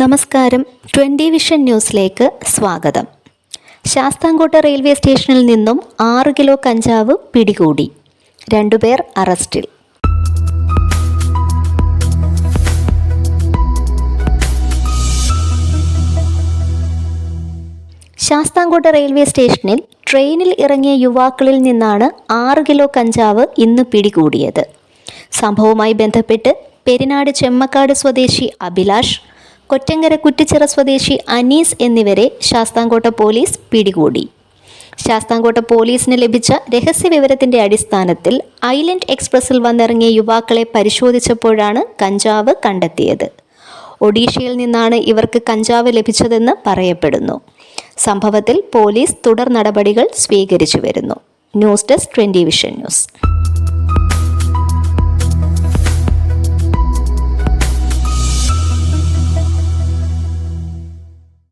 നമസ്കാരം. Twenty vision ന്യൂസിലേക്ക് സ്വാഗതം. ശാസ്താംകോട്ട റെയിൽവേ സ്റ്റേഷനിൽ നിന്നും ആറ് കിലോ കഞ്ചാവ് പിടികൂടി. രണ്ടുപേർ അറസ്റ്റിൽ. ശാസ്താംകോട്ട റെയിൽവേ സ്റ്റേഷനിൽ ട്രെയിനിൽ ഇറങ്ങിയ യുവാക്കളിൽ നിന്നാണ് ആറ് കിലോ കഞ്ചാവ് ഇന്ന് പിടികൂടിയത്. സംഭവവുമായി ബന്ധപ്പെട്ട് പെരിനാട് ചെമ്മക്കാട് സ്വദേശി അഭിലാഷ് കൊറ്റങ്കര കുറ്റിച്ചിറ സ്വദേശി അനീസ് എന്നിവരെ ശാസ്താംകോട്ട പോലീസ് പിടികൂടി. ശാസ്താംകോട്ട പോലീസിന് ലഭിച്ച രഹസ്യ വിവരത്തിന്റെ അടിസ്ഥാനത്തിൽ ഐലൻഡ് എക്സ്പ്രസിൽ വന്നിറങ്ങിയ യുവാക്കളെ പരിശോധിച്ചപ്പോഴാണ് കഞ്ചാവ് കണ്ടെത്തിയത്. ഒഡീഷയിൽ നിന്നാണ് ഇവർക്ക് കഞ്ചാവ് ലഭിച്ചതെന്ന് പറയപ്പെടുന്നു. സംഭവത്തിൽ പോലീസ് തുടർ നടപടികൾ സ്വീകരിച്ചു വരുന്നു. News desk twenty vision news.